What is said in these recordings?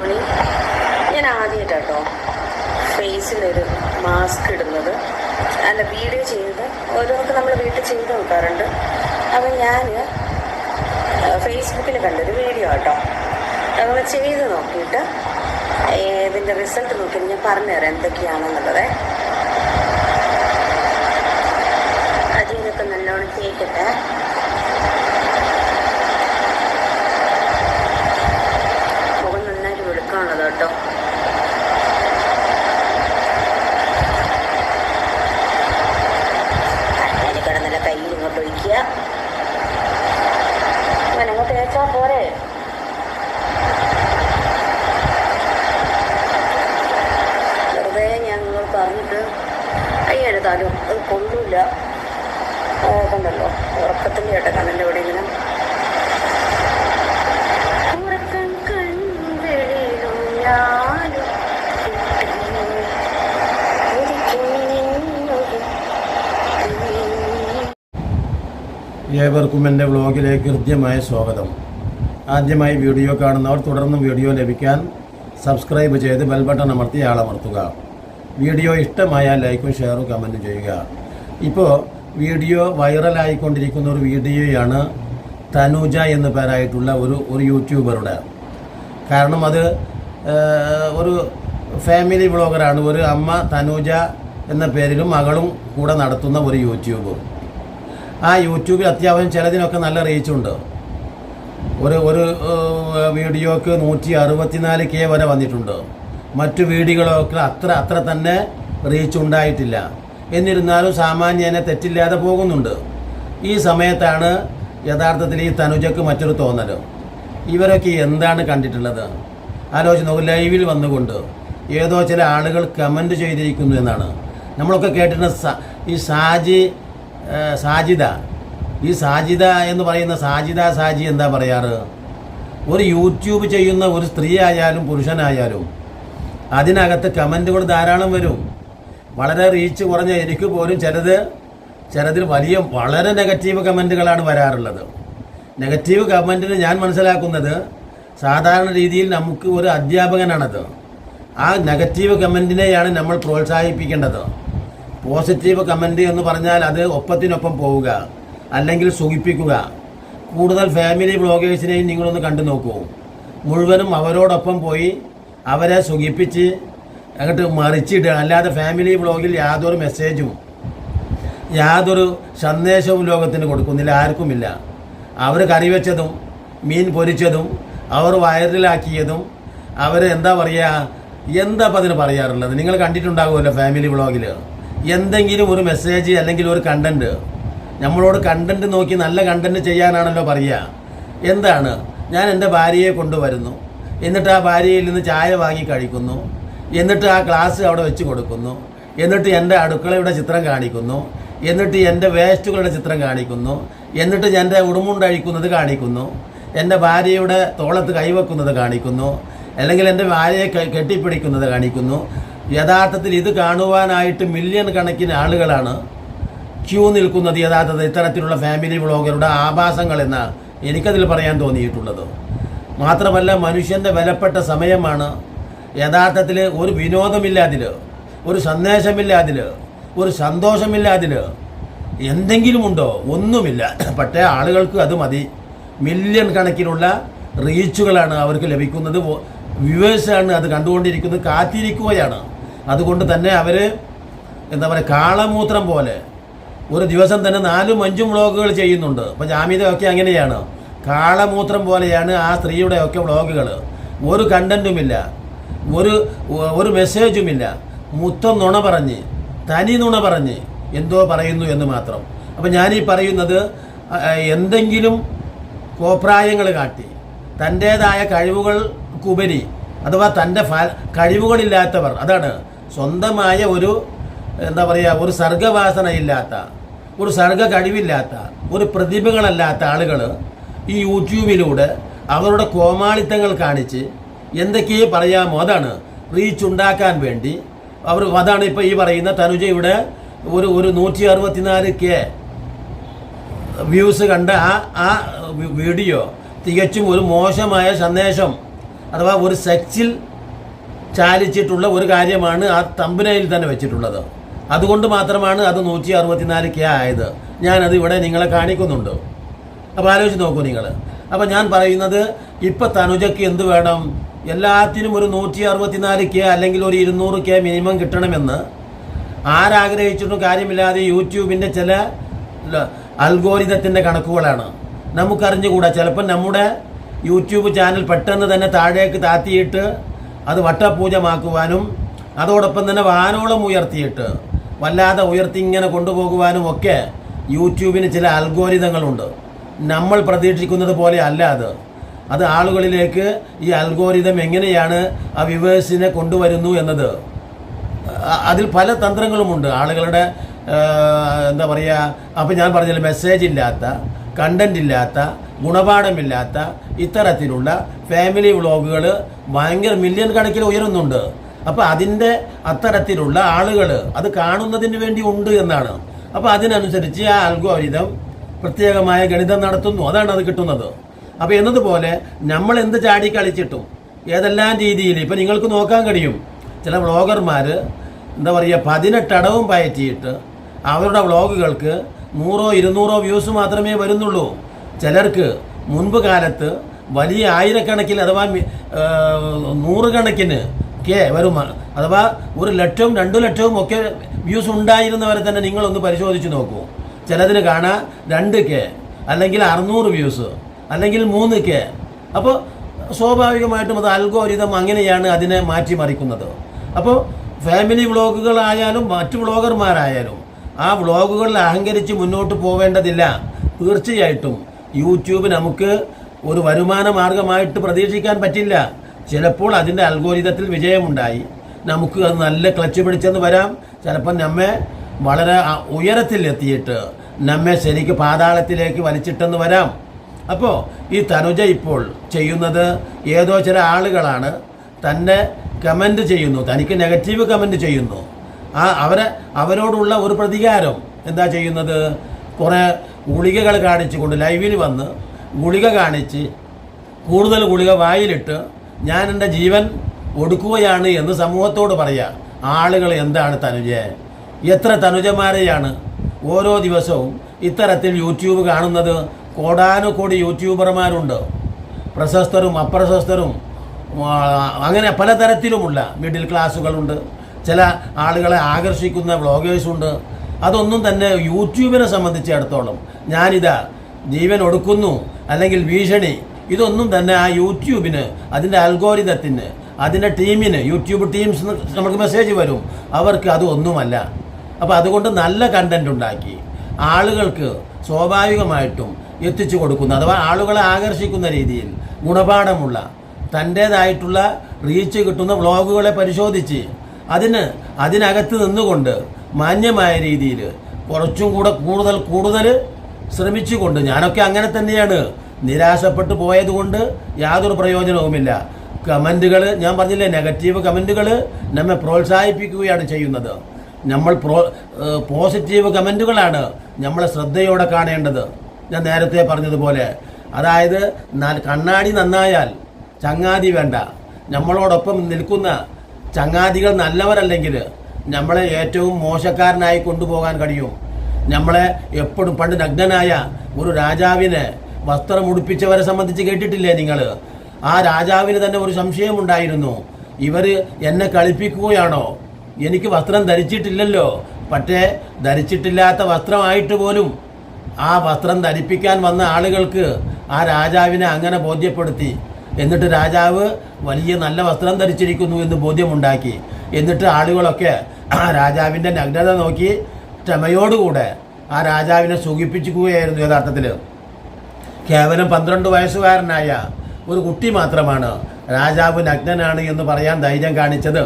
മണി ഞാൻ ആദ്യമായിട്ടോ ഫേസിലൊരു മാസ്ക് ഇടുന്നത്. അല്ല വീഡിയോ ചെയ്ത് ഓരോന്നൊക്കെ നമ്മൾ വീട്ടിൽ ചെയ്ത് നോക്കാറുണ്ട്. അപ്പം ഞാൻ ഫേസ്ബുക്കിൽ കണ്ടൊരു വീഡിയോ കേട്ടോ നമ്മൾ ചെയ്ത് നോക്കിയിട്ട് ഇതിന്റെ റിസൾട്ട് നോക്കിയിട്ട് ഞാൻ പറഞ്ഞുതരാം എന്തൊക്കെയാണെന്നുള്ളത്. ഏവർക്കും എന്റെ വ്ളോഗിലേക്ക് ഹൃദ്യമായ സ്വാഗതം. ആദ്യമായി വീഡിയോ കാണുന്നവർ തുടർന്നും വീഡിയോ ലഭിക്കാൻ സബ്സ്ക്രൈബ് ചെയ്ത് ബെൽ ബട്ടൺ അമർത്തി ആളമർത്തുക. വീഡിയോ ഇഷ്ടമായ ലൈക്കും ഷെയറും കമന്റും ചെയ്യുക. ഇപ്പോൾ വീഡിയോ വൈറലായിക്കൊണ്ടിരിക്കുന്ന ഒരു വീഡിയോയാണ് തനൂജ എന്ന പേരായിട്ടുള്ള ഒരു ഒരു യൂട്യൂബറുടെ. കാരണം അത് ഒരു ഫാമിലി വ്ളോഗറാണ്. ഒരു അമ്മ തനൂജ എന്ന പേരിലും മകളും കൂടെ നടത്തുന്ന ഒരു യൂട്യൂബ്. ആ യൂട്യൂബിൽ അത്യാവശ്യം ചിലതിനൊക്കെ നല്ല റീച്ചുണ്ട് ഒരു ഒരു വീഡിയോക്ക് നൂറ്റി അറുപത്തിനാല് കെ വരെ വന്നിട്ടുണ്ട്. മറ്റു വീഡിയോകളൊക്കെ അത്ര അത്ര തന്നെ റീച്ച് ഉണ്ടായിട്ടില്ല. എന്നിരുന്നാലും സാമാന്യനെ തെറ്റില്ലാതെ പോകുന്നുണ്ട്. ഈ സമയത്താണ് യഥാർത്ഥത്തിൽ ഈ തനുജക്ക് മറ്റൊരു തോന്നൽ ഇവരൊക്കെ എന്താണ് കണ്ടിട്ടുള്ളത്? ആലോചിച്ച് നോക്കും ലൈവിൽ വന്നുകൊണ്ട് ഏതോ ചില ആളുകൾ കമന്റ് ചെയ്തിരിക്കുന്നു എന്നാണ്. നമ്മളൊക്കെ സ- ഈ സാജി സാജിദ. ഈ സാജിദ എന്ന് പറയുന്ന സാജിദ സാജി എന്താ പറയാറ്? ഒരു യൂട്യൂബ് ചെയ്യുന്ന ഒരു സ്ത്രീ ആയാലും പുരുഷനായാലും അതിനകത്ത് കമന്റുകൾ ധാരാളം വരും. വളരെ റീച്ച് കുറഞ്ഞ എനിക്ക് പോലും ചിലത് ചിലതിൽ വലിയ വളരെ നെഗറ്റീവ് കമന്റുകളാണ് വരാറുള്ളത്. നെഗറ്റീവ് കമന്റിന് ഞാൻ മനസ്സിലാക്കുന്നത് സാധാരണ രീതിയിൽ നമുക്ക് ഒരു അധ്യാപകനാണത്. ആ നെഗറ്റീവ് കമന്റിനെയാണ് നമ്മൾ പ്രോത്സാഹിപ്പിക്കേണ്ടത്. പോസിറ്റീവ് കമന്റ് എന്ന് പറഞ്ഞാൽ അത് ഒപ്പത്തിനൊപ്പം പോവുക അല്ലെങ്കിൽ സുഖിപ്പിക്കുക. കൂടുതൽ ഫാമിലി വ്ളോഗേഴ്സിനെയും നിങ്ങളൊന്ന് കണ്ടു നോക്കൂ. മുഴുവനും അവരോടൊപ്പം പോയി അവരെ സുഖിപ്പിച്ച് അങ്ങോട്ട് മറിച്ചിടുക. അല്ലാതെ ഫാമിലി വ്ളോഗിൽ യാതൊരു മെസ്സേജും യാതൊരു സന്ദേശവും ലോകത്തിന് കൊടുക്കുന്നില്ല ആർക്കുമില്ല. അവർ കറി വെച്ചതും മീൻ പൊരിച്ചതും അവർ വയറിലാക്കിയതും അവർ എന്താ പറയുക എന്താ അപ്പം അതിന് പറയാറുള്ളത്? നിങ്ങൾ കണ്ടിട്ടുണ്ടാകുമല്ലോ ഫാമിലി വ്ളോഗിൽ എന്തെങ്കിലും ഒരു മെസ്സേജ് അല്ലെങ്കിൽ ഒരു കണ്ടന്റ് നമ്മളോട് കണ്ടന്റ് നോക്കി നല്ല കണ്ടന്റ് ചെയ്യാനാണല്ലോ പറയുക. എന്താണ്? ഞാൻ എന്റെ ഭാര്യയെ കൊണ്ടുവരുന്നു. എന്നിട്ട് ആ ഭാര്യയിൽ നിന്ന് ചായ വാങ്ങി കഴിക്കുന്നു. എന്നിട്ട് ആ ക്ലാസ് അവിടെ വെച്ച് കൊടുക്കുന്നു. എന്നിട്ട് എന്റെ അടുക്കളയുടെ ചിത്രം കാണിക്കുന്നു. എന്നിട്ട് എന്റെ വേസ്റ്റുകളുടെ ചിത്രം കാണിക്കുന്നു. എന്നിട്ട് എന്റെ ഉടുമുണ്ടഴിക്കുന്നത് കാണിക്കുന്നു. എന്റെ ഭാര്യയുടെ തോളത്ത് കൈവെക്കുന്നത് കാണിക്കുന്നു. അല്ലെങ്കിൽ എന്റെ ഭാര്യയെ കെട്ടിപ്പിടിക്കുന്നത് കാണിക്കുന്നു. യഥാർത്ഥത്തിൽ ഇത് കാണുവാനായിട്ട് മില്യൺ കണക്കിന് ആളുകളാണ് ക്യൂ നിൽക്കുന്നത്. യഥാർത്ഥത്തിൽ ഇത്തരത്തിലുള്ള ഫാമിലി വ്ളോഗറുടെ ആഭാസങ്ങൾ എന്ന എനിക്കതിൽ പറയാൻ തോന്നിയിട്ടുള്ളത്. മാത്രമല്ല മനുഷ്യന്റെ വിലപ്പെട്ട സമയമാണ്. യഥാർത്ഥത്തിൽ ഒരു വിനോദമില്ല അതിൽ ഒരു സന്ദേശമില്ല അതിൽ ഒരു സന്തോഷമില്ല എന്തെങ്കിലും ഉണ്ടോ? ഒന്നുമില്ല. പക്ഷേ ആളുകൾക്ക് അത് മതി. മില്യൺ കണക്കിനുള്ള റീച്ചുകളാണ് അവർക്ക് ലഭിക്കുന്നത്. വ്യൂവേഴ്സാണ് അത് കണ്ടുകൊണ്ടിരിക്കുന്നത്. കാത്തിരിക്കുകയാണ്. അതുകൊണ്ട് തന്നെ അവർ എന്താ പറയുക കാളമൂത്രം പോലെ ഒരു ദിവസം തന്നെ നാലും അഞ്ചും വ്ളോഗുകൾ ചെയ്യുന്നുണ്ട്. അപ്പോൾ ജാമ്യതയൊക്കെ അങ്ങനെയാണ്. കാളമൂത്രം പോലെയാണ് ആ സ്ത്രീയുടെ ഒക്കെ വ്ളോഗുകൾ ഒരു കണ്ടന്റുമില്ല ഒരു ഒരു മെസ്സേജുമില്ല. മുത്തം നുണ പറഞ്ഞ് തനി നുണ പറഞ്ഞ് എന്തോ പറയുന്നു എന്ന് മാത്രം. അപ്പം ഞാനീ പറയുന്നത് എന്തെങ്കിലും കോപ്രായങ്ങൾ കാട്ടി തന്റേതായ കഴിവുകൾക്കുപരി അഥവാ തന്റെ ഫ കഴിവുകളില്ലാത്തവർ അതാണ്. സ്വന്തമായ ഒരു എന്താ പറയുക ഒരു സർഗവാസനയില്ലാത്ത ഒരു സർഗ കഴിവില്ലാത്ത ഒരു പ്രതിഭകളല്ലാത്ത ആളുകൾ ഈ യൂട്യൂബിലൂടെ അവരുടെ കോമാളിത്തങ്ങൾ കാണിച്ച് എന്തൊക്കെയോ പറയാമോ അതാണ് റീച്ച് ഉണ്ടാക്കാൻ വേണ്ടി. അവർ അതാണ് ഇപ്പോൾ ഈ പറയുന്ന തനുജയുടെ ഒരു ഒരു നൂറ്റി അറുപത്തിനാല് കെ വ്യൂസ് കണ്ട ആ ആ വീഡിയോ തികച്ചും ഒരു മോശമായ സന്ദേശം അഥവാ ഒരു സെക്സിൽ ചാലിച്ചിട്ടുള്ള ഒരു കാര്യമാണ് ആ തമ്പനയിൽ തന്നെ വെച്ചിട്ടുള്ളത്. അതുകൊണ്ട് മാത്രമാണ് അത് നൂറ്റി അറുപത്തിനാല് കെ ആയത്. ഞാനത് ഇവിടെ നിങ്ങളെ കാണിക്കുന്നുണ്ട്. അപ്പോൾ ആലോചിച്ച് നോക്കൂ നിങ്ങൾ അപ്പോൾ ഞാൻ പറയുന്നത് ഇപ്പം തനുജയ്ക്ക് എന്ത് വേണം? എല്ലാത്തിനും ഒരു നൂറ്റി അറുപത്തിനാല് കെ അല്ലെങ്കിൽ ഒരു ഇരുന്നൂറ് കെ മിനിമം കിട്ടണമെന്ന് ആരാഗ്രഹിച്ചിട്ടും കാര്യമില്ലാതെ യൂട്യൂബിന്റെ ചില അൽഗോരിതത്തിന്റെ കണക്കുകളാണ്. നമുക്കറിഞ്ഞുകൂടാ ചിലപ്പോൾ നമ്മുടെ യൂട്യൂബ് ചാനൽ പെട്ടെന്ന് തന്നെ താഴേക്ക് താത്തിയിട്ട് അത് വട്ടപൂജമാക്കുവാനും അതോടൊപ്പം തന്നെ വാനോളം ഉയർത്തിയിട്ട് വല്ലാതെ ഉയർത്തി ഇങ്ങനെ കൊണ്ടുപോകുവാനും ഒക്കെ യൂട്യൂബിന് ചില അൽഗോരിതങ്ങളുണ്ട്. നമ്മൾ പ്രതീക്ഷിക്കുന്നത് പോലെ അല്ല അത്. അത് ആളുകളിലേക്ക് ഈ അൽഗോരിതം എങ്ങനെയാണ് ആ വ്യൂവേഴ്സിനെ കൊണ്ടുവരുന്നു എന്നത്. അതിൽ പല തന്ത്രങ്ങളുമുണ്ട്. ആളുകളുടെ എന്താ പറയുക അപ്പം ഞാൻ പറഞ്ഞില്ല മെസ്സേജ് ഇല്ലാത്ത കണ്ടന്റ് ഇല്ലാത്ത ഗുണപാഠമില്ലാത്ത ഇത്തരത്തിലുള്ള ഫാമിലി വ്ളോഗുകൾ ഭയങ്കര മില്യൺ കണക്കിൽ ഉയരുന്നുണ്ട്. അപ്പോൾ അതിന്റെ അത്തരത്തിലുള്ള ആളുകൾ അത് കാണുന്നതിന് വേണ്ടി ഉണ്ട് എന്നാണ്. അപ്പോൾ അതിനനുസരിച്ച് ആ അൽഗോരിതം പ്രത്യേകമായ ഗണിതം നടത്തുന്നു. അതാണ് അത് കിട്ടുന്നത്. അപ്പോൾ എന്നതുപോലെ നമ്മൾ എന്ത് ചാടി കളിച്ചിട്ടും ഏതെല്ലാം രീതിയിൽ ഇപ്പം നിങ്ങൾക്ക് നോക്കാൻ കഴിയും. ചില വ്ളോഗർമാർ എന്താ പറയുക പതിനെട്ടടവും പയറ്റിയിട്ട് അവരുടെ വ്ളോഗുകൾക്ക് നൂറോ ഇരുന്നൂറോ വ്യൂസ് മാത്രമേ വരുന്നുള്ളൂ. ചിലർക്ക് മുൻപ് കാലത്ത് വലിയ ആയിരക്കണക്കിന് അഥവാ നൂറുകണക്കിന് കെ വരും അഥവാ ഒരു ലക്ഷവും രണ്ടു ലക്ഷവും ഒക്കെ വ്യൂസ് ഉണ്ടായിരുന്നവരെ തന്നെ നിങ്ങളൊന്ന് പരിശോധിച്ച് നോക്കൂ. ചിലതിന് കാണാം രണ്ട് കെ അല്ലെങ്കിൽ അറുന്നൂറ് വ്യൂസ് അല്ലെങ്കിൽ മൂന്ന് കെ. അപ്പോൾ സ്വാഭാവികമായിട്ടും അത് അൽഗോരിതം അങ്ങനെയാണ് അതിനെ മാറ്റിമറിക്കുന്നത്. അപ്പോൾ ഫാമിലി വ്ളോഗുകളായാലും മറ്റു വ്ളോഗർമാരായാലും ആ വ്ളോഗുകളിൽ അഹങ്കരിച്ച് മുന്നോട്ട് പോവേണ്ടതില്ല. തീർച്ചയായിട്ടും യൂട്യൂബ് നമുക്ക് ഒരു വരുമാന മാർഗമായിട്ട് പ്രതീക്ഷിക്കാൻ പറ്റില്ല. ചിലപ്പോൾ അതിന്റെ അൽഗോരിതത്തിൽ വിജയമുണ്ടായി. നമുക്ക് അത് നല്ല ക്ലച്ച് പിടിച്ചെന്ന് വരാം. ചിലപ്പോൾ നമ്മെ വളരെ ഉയരത്തിൽ എത്തിയിട്ട് നമ്മെ ശരിക്ക് പാതാളത്തിലേക്ക് വലിച്ചിട്ടെന്ന് വരാം. അപ്പോൾ ഈ തനുജ ഇപ്പോൾ ചെയ്യുന്നത് ഏതോ ചില ആളുകളാണ്. തന്നെ കമന്റ് ചെയ്യുന്നു. തനിക്ക് നെഗറ്റീവ് കമന്റ് ചെയ്യുന്നു. ആ അവരെ അവരോടുള്ള ഒരു പ്രതികാരം. എന്താ ചെയ്യുന്നത്? കുറേ ഗുളികകൾ കാണിച്ചുകൊണ്ട് ലൈവിൽ വന്ന് ഗുളിക കാണിച്ച് കൂടുതൽ ഗുളിക വായിലിട്ട് ഞാൻ എന്റെ ജീവൻ ഒടുക്കുകയാണ് എന്ന് സമൂഹത്തോട് പറയുക ആളുകൾ എന്താണ് തനുജയെ എത്ര തനുജമാരെയാണ് ഓരോ ദിവസവും ഇത്തരത്തിൽ യൂട്യൂബ് കാണുന്നത്? കോടാനുകോടി യൂട്യൂബർമാരുണ്ട്. പ്രശസ്തരും അപ്രശസ്തരും അങ്ങനെ പലതരത്തിലുമുള്ള മിഡിൽ ക്ലാസ്സുകളുണ്ട്. ചില ആളുകളെ ആകർഷിക്കുന്ന വ്ളോഗേഴ്സുണ്ട് അതൊന്നും തന്നെ യൂട്യൂബിനെ സംബന്ധിച്ചിടത്തോളം ഞാനിതാ ജീവൻ ഒടുക്കുന്നു അല്ലെങ്കിൽ ഭീഷണി ഇതൊന്നും തന്നെ ആ യൂട്യൂബിന് അതിന്റെ അൽഗോരിതത്തിന് അതിന്റെ ടീമിന് യൂട്യൂബ് ടീംസ് നമുക്ക് മെസ്സേജ് വരും. അവർക്ക് അത് ഒന്നുമല്ല. അപ്പോൾ അതുകൊണ്ട് നല്ല കണ്ടന്റ് ഉണ്ടാക്കി ആളുകൾക്ക് സ്വാഭാവികമായിട്ടും എത്തിച്ചു കൊടുക്കുന്ന. അഥവാ ആളുകളെ ആകർഷിക്കുന്ന രീതിയിൽ ഗുണപാഠമുള്ള തന്റേതായിട്ടുള്ള റീച്ച് കിട്ടുന്ന വ്ളോഗുകളെ പരിശോധിച്ച് അതിന് അതിനകത്ത് നിന്നുകൊണ്ട് മാന്യമായ രീതിയിൽ കുറച്ചും കൂടെ കൂടുതൽ കൂടുതൽ ശ്രമിച്ചുകൊണ്ട് ഞാനൊക്കെ അങ്ങനെ തന്നെയാണ് നിരാശപ്പെട്ടു പോയതുകൊണ്ട് യാതൊരു പ്രയോജനവുമില്ല. കമന്റുകൾ ഞാൻ പറഞ്ഞില്ലേ നെഗറ്റീവ് കമന്റുകൾ നമ്മെ പ്രോത്സാഹിപ്പിക്കുകയാണ് ചെയ്യുന്നത്. നമ്മൾ പ്രോ പോസിറ്റീവ് കമന്റുകളാണ് നമ്മളെ ശ്രദ്ധയോടെ കാണേണ്ടത്. ഞാൻ നേരത്തെ പറഞ്ഞതുപോലെ. അതായത് കണ്ണാടി നന്നായാൽ ചങ്ങാതി വേണ്ട. നമ്മളോടൊപ്പം നിൽക്കുന്ന ചങ്ങാതികൾ നല്ലവരല്ലെങ്കിൽ നമ്മളെ ഏറ്റവും മോശക്കാരനായി കൊണ്ടുപോകാൻ കഴിയും. നമ്മളെ എപ്പോഴും പണ്ട് നഗ്നനായ ഒരു രാജാവിനെ വസ്ത്രം ഉടുപ്പിച്ചവരെ സംബന്ധിച്ച് കേട്ടിട്ടില്ലേ നിങ്ങൾ? ആ രാജാവിന് തന്നെ ഒരു സംശയമുണ്ടായിരുന്നു. ഇവർ എന്നെ കളിപ്പിക്കുകയാണോ? എനിക്ക് വസ്ത്രം ധരിച്ചിട്ടില്ലല്ലോ. പക്ഷേ ധരിച്ചിട്ടില്ലാത്ത വസ്ത്രമായിട്ട് പോലും ആ വസ്ത്രം ധരിപ്പിക്കാൻ വന്ന ആളുകൾക്ക് ആ രാജാവിനെ അങ്ങനെ ബോധ്യപ്പെടുത്തി. എന്നിട്ട് രാജാവ് വലിയ നല്ല വസ്ത്രം ധരിച്ചിരിക്കുന്നു എന്ന് ബോധ്യമുണ്ടാക്കി. എന്നിട്ട് ആളുകളൊക്കെ ആ രാജാവിന്റെ നഗ്നത നോക്കി ക്ഷമയോടുകൂടെ ആ രാജാവിനെ സുഖിപ്പിക്കുകയായിരുന്നു യഥാർത്ഥത്തിൽ കേവലം പന്ത്രണ്ട് വയസ്സുകാരനായ ഒരു കുട്ടി മാത്രമാണ് രാജാവ് നഗ്നനാണ് എന്ന് പറയാൻ ധൈര്യം കാണിച്ചത്.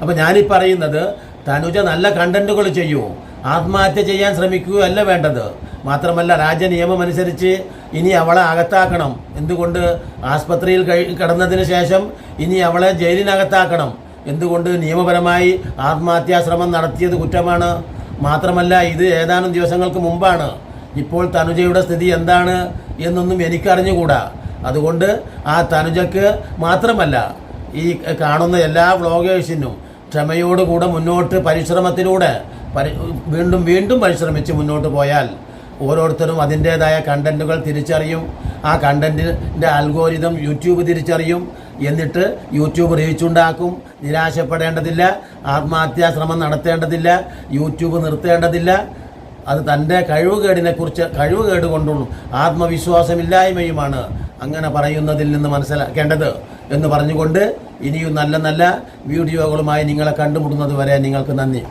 അപ്പോൾ ഞാനീ പറയുന്നത് തനുജ നല്ല കണ്ടന്റുകൾ ചെയ്യൂ. ആത്മഹത്യ ചെയ്യാൻ ശ്രമിക്കുകയല്ല വേണ്ടത്. മാത്രമല്ല രാജ്യനിയമം അനുസരിച്ച് ഇനി അവളെ അകത്താക്കണം. എന്തുകൊണ്ട് ആസ്പത്രിയിൽ കിടന്നതിന് ശേഷം ഇനി അവളെ ജയിലിനകത്താക്കണം? എന്തുകൊണ്ട് നിയമപരമായി ആത്മഹത്യാശ്രമം നടത്തിയത് കുറ്റമാണ്? മാത്രമല്ല ഇത് ഏതാനും ദിവസങ്ങൾക്ക് മുമ്പാണ്. ഇപ്പോൾ തനുജയുടെ സ്ഥിതി എന്താണ് എന്നൊന്നും എനിക്കറിഞ്ഞുകൂടാ. അതുകൊണ്ട് ആ തനുജക്ക് മാത്രമല്ല ഈ കാണുന്ന എല്ലാ വ്ളോഗേഴ്സിനും ക്ഷമയോടുകൂടെ മുന്നോട്ട് പരിശ്രമത്തിലൂടെ പരി വീണ്ടും വീണ്ടും പരിശ്രമിച്ച് മുന്നോട്ട് പോയാൽ ഓരോരുത്തരും അതിന്റേതായ കണ്ടന്റുകൾ തിരിച്ചറിയും. ആ കണ്ടന്റിന്റെ അൽഗോരിതം യൂട്യൂബ് തിരിച്ചറിയും. എന്നിട്ട് യൂട്യൂബ് റീച്ച് ഉണ്ടാക്കും നിരാശപ്പെടേണ്ടതില്ല. ആത്മഹത്യാ ശ്രമം നടത്തേണ്ടതില്ല. യൂട്യൂബ് നിർത്തേണ്ടതില്ല. അത് തന്റെ കഴിവുകേടിനെക്കുറിച്ച് കഴിവുകേട് കൊണ്ടുള്ളൂ ആത്മവിശ്വാസമില്ലായ്മയുമാണ് അങ്ങനെ പറയുന്നതിൽ നിന്ന് മനസ്സിലാക്കേണ്ടത് എന്ന് പറഞ്ഞുകൊണ്ട് ഇനിയും നല്ല നല്ല വീഡിയോകളുമായി നിങ്ങളെ കണ്ടുമുട്ടുന്നത് വരെ നിങ്ങൾക്ക് നന്ദി.